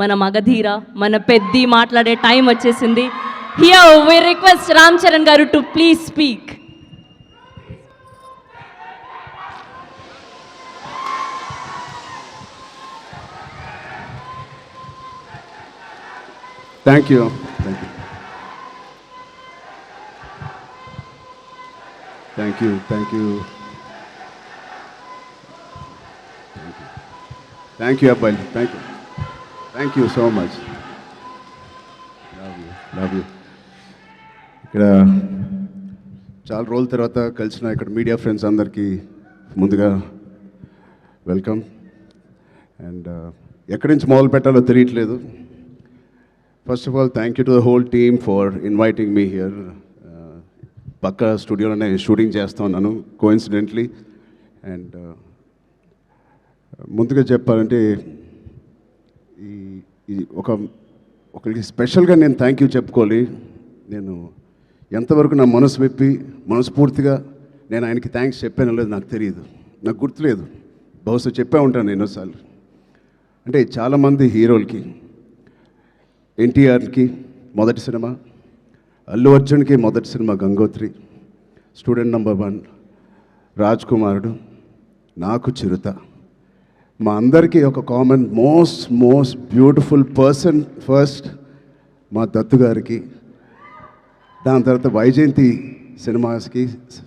మన మగధీర మన పెద్ది మాట్లాడే టైం వచ్చేసింది. Here we request Ram Charan garu to please speak thank you thank you thank you thank you thank you అబ్బాయి thank you thank you so much love you ఇక్కడ చాలా రోజుల తర్వాత కలిసిన ఇక్కడ మీడియా ఫ్రెండ్స్ అందరికీ ముందుగా వెల్కమ్ అండ్ ఎక్కడి నుంచి మొదలు పెట్టాలో తెలియట్లేదు. First of all thank you to the whole team for inviting me here Uh, పక్క స్టూడియోలోనే షూటింగ్ చేస్తా ఉన్నాను కోఇన్సిడెంట్లీ అండ్ uh, ముందుగా చెప్పాలంటే ఈ ఇది ఒక ఒకరికి స్పెషల్గా నేను థ్యాంక్ యూ చెప్పుకోవాలి. నేను ఎంతవరకు నా మనసు విప్పి మనస్ఫూర్తిగా నేను ఆయనకి థ్యాంక్స్ చెప్పానో లేదు నాకు తెలియదు. నాకు గుర్తులేదు. బహుశా చెప్పే ఉంటాను ఎన్నోసార్లు. అంటే చాలామంది హీరోలకి ఎన్టీఆర్కి మొదటి సినిమా అల్లు అర్జున్కి మొదటి cinema Gangotri student number one Raj Kumarudu నాకు చిరుత. మా అందరికీ ఒక common most most beautiful person first మా దత్తు గారికి. దాని తర్వాత వైజయంతి సినిమాస్కి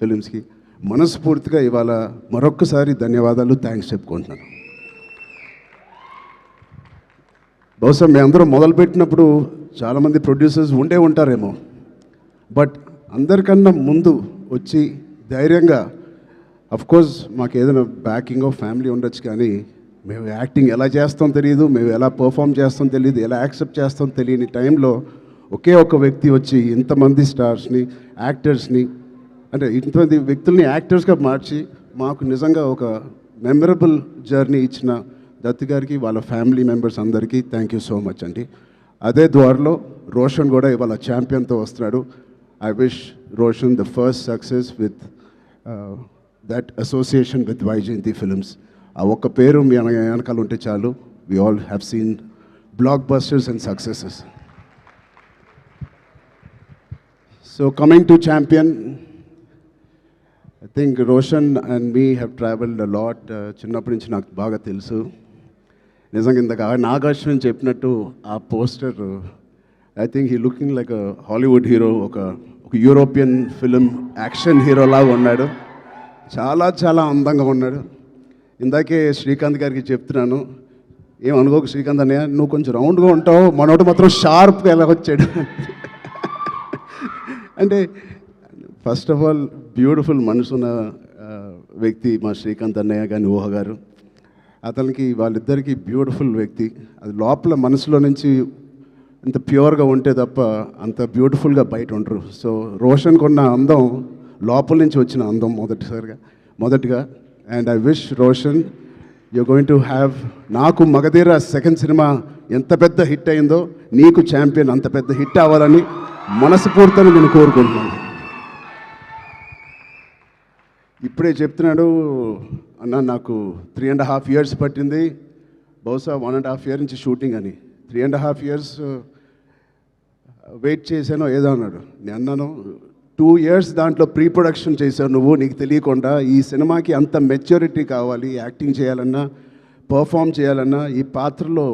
ఫిలిమ్స్కి మనస్ఫూర్తిగా ఇవాళ మరొక్కసారి ధన్యవాదాలు థ్యాంక్స్ చెప్పుకుంటున్నాను. బహుశా మేము అందరం మొదలుపెట్టినప్పుడు చాలామంది ప్రొడ్యూసర్స్ ఉండే ఉంటారేమో. బట్ అందరికన్నా ముందు వచ్చి ధైర్యంగా అఫ్కోర్స్ మాకు ఏదైనా బ్యాకింగ్ ఆఫ్ ఫ్యామిలీ ఉండొచ్చు కానీ మేము యాక్టింగ్ ఎలా చేస్తాం తెలియదు మేము ఎలా పర్ఫామ్ చేస్తాం తెలియదు ఎలా యాక్సెప్ట్ చేస్తాం తెలియని టైంలో ఒకే ఒక వ్యక్తి వచ్చి ఇంతమంది స్టార్స్ని యాక్టర్స్ని అంటే ఇంతమంది వ్యక్తుల్ని యాక్టర్స్గా మార్చి మాకు నిజంగా ఒక మెమరబుల్ జర్నీ ఇచ్చిన దత్తు గారికి వాళ్ళ ఫ్యామిలీ మెంబర్స్ అందరికీ థ్యాంక్ యూ సో మచ్ అండి. అదే ద్వారలో రోషన్ కూడా ఇవాళ ఛాంపియన్తో వస్తున్నాడు. I wish Roshan the first success with that association with Vyjayanthi films ఆ ఒక్క పేరు మీ వెన- వెనకాల ఉంటే చాలు. We all have seen blockbusters and successes so coming to champion I think Roshan and me have travelled lot చిన్నప్పటి నుంచి నాకు బాగా తెలుసు. నిజంగా ఇందాక నాగార్జున చెప్పినట్టు ఆ poster I think he looking like a Hollywood hero ఒక ఒక యూరోపియన్ ఫిలిం యాక్షన్ హీరోలాగా ఉన్నాడు. చాలా చాలా అందంగా ఉన్నాడు. ఇందాకే శ్రీకాంత్ గారికి చెప్తున్నాను ఏం శ్రీకాంత్ అన్నయ్య నువ్వు కొంచెం రౌండ్గా ఉంటావు మనోడు మాత్రం షార్ప్గా ఎలా వచ్చాడు? అంటే ఫస్ట్ ఆఫ్ ఆల్ బ్యూటిఫుల్ మనసున్న వ్యక్తి మా శ్రీకాంత్ అన్నయ్య కానీ ఊహ గారు. అతనికి వాళ్ళిద్దరికీ బ్యూటిఫుల్ వ్యక్తి. అది లోపల మనసులో నుంచి ఇంత ప్యూర్గా ఉంటే తప్ప అంత బ్యూటిఫుల్గా బయట ఉండరు. సో రోషన్కున్న అందం లోపల నుంచి వచ్చిన అందం మొదటిసారిగా మొదటిగా and I wish Roshan you going to have నాకు మగధీర సెకండ్ సినిమా ఎంత పెద్ద హిట్ అయిందో నీకు ఛాంపియన్ అంత పెద్ద హిట్ అవ్వాలని మనస్ఫూర్తిని నేను కోరుకుంటున్నాను. ఇప్పుడే చెప్తున్నాడు అన్న నాకు త్రీ అండ్ హాఫ్ ఇయర్స్ పట్టింది. బహుశా వన్ అండ్ హాఫ్ ఇయర్ నుంచి షూటింగ్ అని. Three and half years wait చేశానో ఏదో అన్నాడు. నేను అన్నాను టూ ఇయర్స్ దాంట్లో ప్రీ ప్రొడక్షన్ చేశావు నువ్వు నీకు తెలియకుండా ఈ సినిమాకి అంత మెచ్యూరిటీ కావాలి యాక్టింగ్ చేయాలన్నా పర్ఫామ్ చేయాలన్నా ఈ పాత్రలో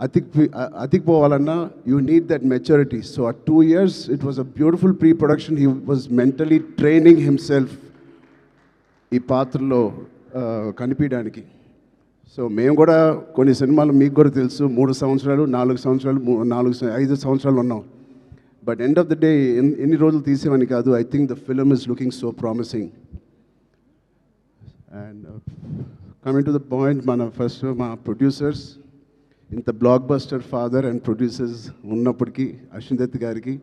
అతికి అతికిపోవాలన్నా you need that maturity so ఆ two years it was a beautiful pre production he was mentally training himself ఈ పాత్రలో కనిపించడానికి. సో మేము కూడా కొన్ని సినిమాలు మీకు కూడా తెలుసు. మూడు సంవత్సరాలు నాలుగు సంవత్సరాలు నాలుగు ఐదు సంవత్సరాలు ఉన్నాం. But end of the day ఎన్ని రోజులు తీసేవని కాదు. I think the film is looking so promising and coming to the point మన ఫస్ట్ మా ప్రొడ్యూసర్స్ ఇంత blockbuster father and producers ఉన్నప్పటికీ అశ్విన్ దత్ గారికి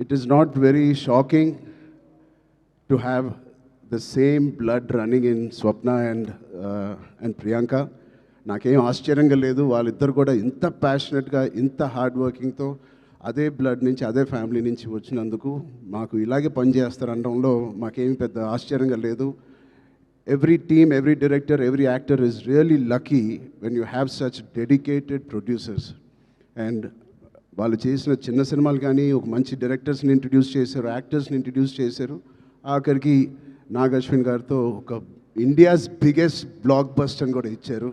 it is not very shocking to have the same blood running in Swapna and and Priyanka నాకేం ఆశ్చర్యంగా లేదు. వాళ్ళిద్దరు కూడా ఇంత ప్యాషనెట్గా ఇంత హార్డ్ వర్కింగ్తో అదే బ్లడ్ నుంచి అదే ఫ్యామిలీ నుంచి వచ్చినందుకు మాకు ఇలాగే పనిచేస్తారనడంలో అనడంలో పెద్ద ఆశ్చర్యంగా లేదు. Every team every director every actor is really lucky when you have such dedicated producers and వాళ్ళు చేసిన చిన్న సినిమాలు కానీ ఒక మంచి డైరెక్టర్స్ని ఇంట్రడ్యూస్ చేశారు యాక్టర్స్ని ఇంట్రడ్యూస్ చేశారు. ఆఖరికి నాగ్ అశ్విన్ గారితో ఒక ఇండియాస్ బిగ్గెస్ట్ బ్లాక్ బస్టర్ కూడా ఇచ్చారు.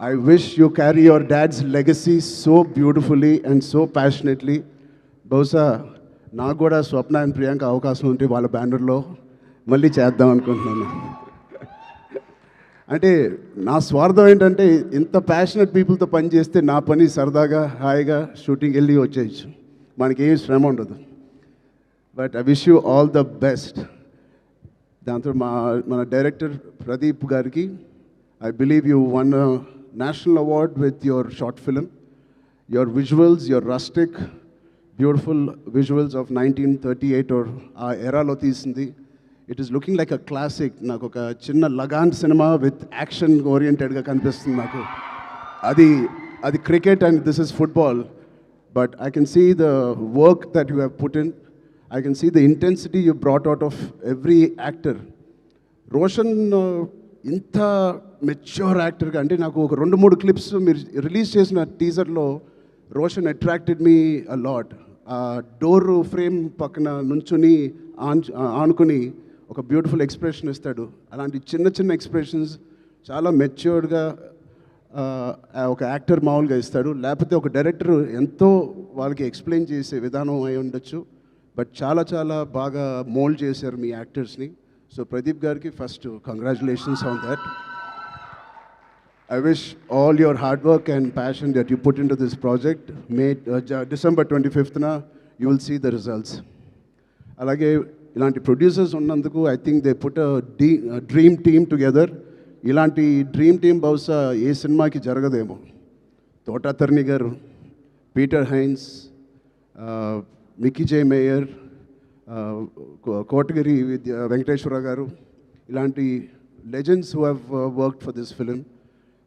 I wish you carry your dad's legacy so beautifully and so passionately బహుశా నాకు కూడా స్వప్న అండ్ ప్రియాంక అవకాశం ఉంటే వాళ్ళ బ్యానర్లో మళ్ళీ చేద్దాం అనుకుంటున్నాను. అంటే నా స్వార్థం ఏంటంటే ఇంత ప్యాషనెట్ పీపుల్తో పని చేస్తే నా పని సరదాగా హాయిగా షూటింగ్ వెళ్ళి వచ్చేయచ్చు. మనకి ఏం శ్రమ ఉండదు. But I wish you all the best దాంతో మా మన డైరెక్టర్ ప్రదీప్ గారికి I believe you won national award with your short film your visuals your rustic beautiful visuals of nineteen thirty eight ఆ ఎరాలో తీసింది. It is looking like a classic నాకు ఒక చిన్న లగాన్ సినిమా విత్ యాక్షన్ ఓరియంటెడ్గా కనిపిస్తుంది నాకు. అది అది cricket and this is football but I can see the work that you have put in I can see the intensity you brought out of every actor Roshan ఇంత mature యాక్టర్గా అంటే నాకు ఒక రెండు మూడు క్లిప్స్ మీరు రిలీజ్ చేసిన టీజర్లో Roshan attracted me a lot ఆ డోర్ ఫ్రేమ్ పక్కన నుంచుని ఆన్ ఆనుకుని ఒక బ్యూటిఫుల్ ఎక్స్ప్రెషన్ ఇస్తాడు. అలాంటి చిన్న చిన్న ఎక్స్ప్రెషన్స్ చాలా మెచ్యూర్డ్గా ఒక యాక్టర్ మామూలుగా ఇస్తాడు. లేకపోతే ఒక డైరెక్టర్ ఎంతో వాళ్ళకి ఎక్స్ప్లెయిన్ చేసే విధానం అయి ఉండొచ్చు. బట్ చాలా చాలా బాగా మోల్డ్ చేశారు మీ యాక్టర్స్ని సో ప్రదీప్ గారికి first congratulations on that I wish all your hard work and passion that you put in to this project may December twenty ఫిఫ్త్న you will see the results అలాగే ఇలాంటి ప్రొడ్యూసర్స్ ఉన్నందుకు I think they put the dream team together ఇలాంటి dream team బహుశా ఏ సినిమాకి జరగదేమో Thota Tharani garu Peter Hein Mickey J Meyer Kotagiri విద్య వెంకటేశ్వర గారు ఇలాంటి legends who have uh, worked for this film.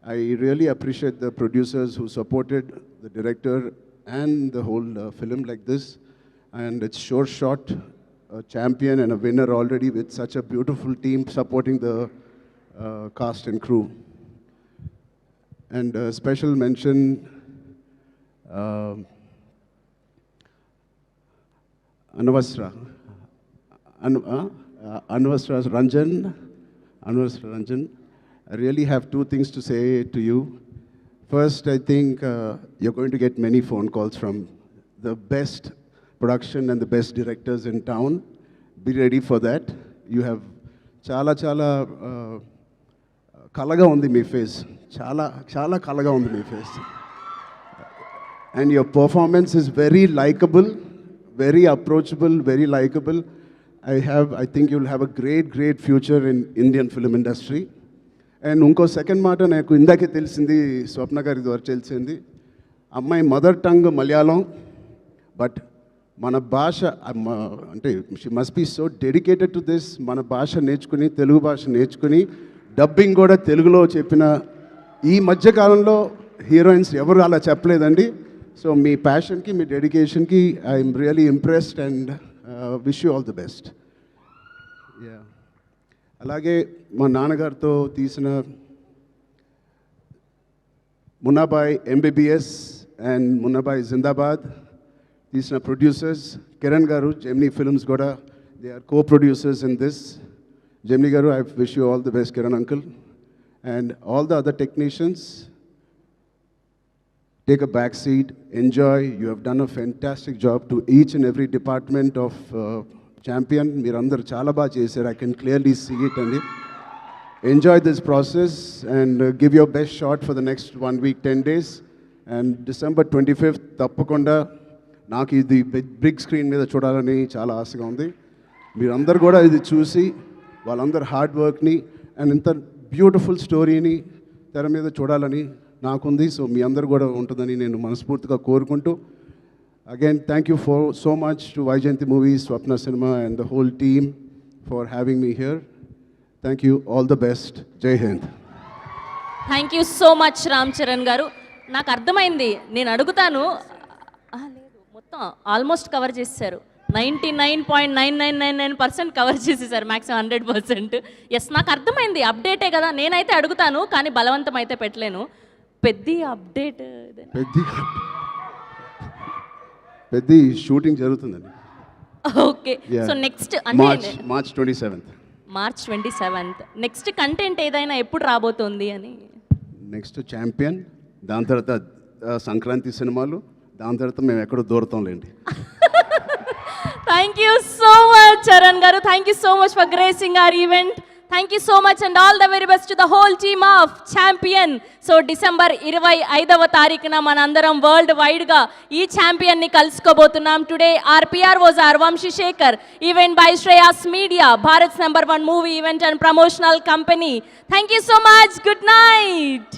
I really appreciate the producers who supported the director and the whole uh, film like this. And it's sure shot, a champion and a winner already with such a beautiful team supporting the uh, cast and crew. And a special mention. um Anvasra. An- uh, uh, Anvasra Ranjan. Anvasra Ranjan. I really have two things to say to you. First, I think uh, you're going to get many phone calls from the best production and the best directors in town. Be ready for that. You have చాలా చాలా uh, కలగా ఉంది మీ face చాలా చాలా కలగా ఉంది మీ face and your performance is very likable, Very approachable, very likable. I have, I think you'll have a great, great future in Indian film industry. And ఇంకో సెకండ్ మాట నాకు ఇందాకే తెలిసింది స్వప్న గారి ద్వారా తెలిసింది అమ్మాయి మదర్ టంగ్ మలయాళం బట్ మన భాష అంటే she must be so dedicated to this మన భాష నేర్చుకుని తెలుగు భాష నేర్చుకుని డబ్బింగ్ కూడా తెలుగులో చెప్పిన ఈ మధ్యకాలంలో హీరోయిన్స్ ఎవరు అలా చెప్పలేదండి సో మీ ప్యాషన్కి మీ డెడికేషన్కి I'm really impressed and wish you all the best yeah అలాగే మా నాన్నగారితో తీసిన మున్నాబాయ్ ఎంబీబీఎస్ అండ్ మున్నాబాయ్ జిందాబాద్ తీసిన ప్రొడ్యూసర్స్ కిరణ్ గారు జెమ్నీ ఫిల్మ్స్ కూడా they are co producers in this Gemini గారు I wish you all the best Kiran uncle and all the other technicians take a back seat, enjoy. You have done a fantastic job to each and every department of uh, champion. మీరందరూ చాలా బాగా చేశారు I can clearly see it అండి enjoy this process and give your best shot for the next one week ten days and December twenty fifth తప్పకుండా నాకు ఇది big screen మీద చూడాలని చాలా ఆశగా ఉంది మీరందరూ కూడా ఇది చూసి వాళ్ళందరి హార్డ్ వర్క్ని అండ్ ఇంత బ్యూటిఫుల్ స్టోరీని తెర మీద చూడాలని నాకుంది. సో మీ అందరు కూడా ఉంటుందని నేను మనస్ఫూర్తిగా కోరుకుంటూ again thank you for so much to Vyjayanthi movies Swapna cinema and the whole team for having me here thank you all the best Jai Hind thank you so much Ram Charan గారు నాకు అర్థమైంది నేను అడుగుతాను లేదు. మొత్తం almost cover చేశారు ninety nine point nine nine nine nine percent cover చేసేసారు maximum hundred percent yes నాకు అర్థమైంది అప్డేటే కదా. నేనైతే అడుగుతాను కానీ బలవంతం అయితే పెట్టలేను పెద్ద అప్డేట్ పెద్ద పెద్ద షూటింగ్ జరుగుతుందండి. ఓకే. సో నెక్స్ట్ అంటే March twenty seventh March twenty seventh next content ఏదైనా ఎప్పుడు రాబోతోంది అని? నెక్స్ట్ ఛాంపియన్ దాని తర్వాత సంక్రాంతి సినిమాలు దాని తర్వాత మేము ఎక్కడో దూరతాంలేండి thank you so much Charan గారు. Thank you so much for gracing our event thank you so much and all the very best to the whole team of champion so December ఇరవై ఐదవ తారీఖున మనందరం వరల్డ్ వైడ్గా ఈ ఛాంపియన్ని కలుసుకోబోతున్నాం. Today our PR was R Vamshi Shekar event by Shreyas media Bharat number one movie event and promotional company thank you so much good night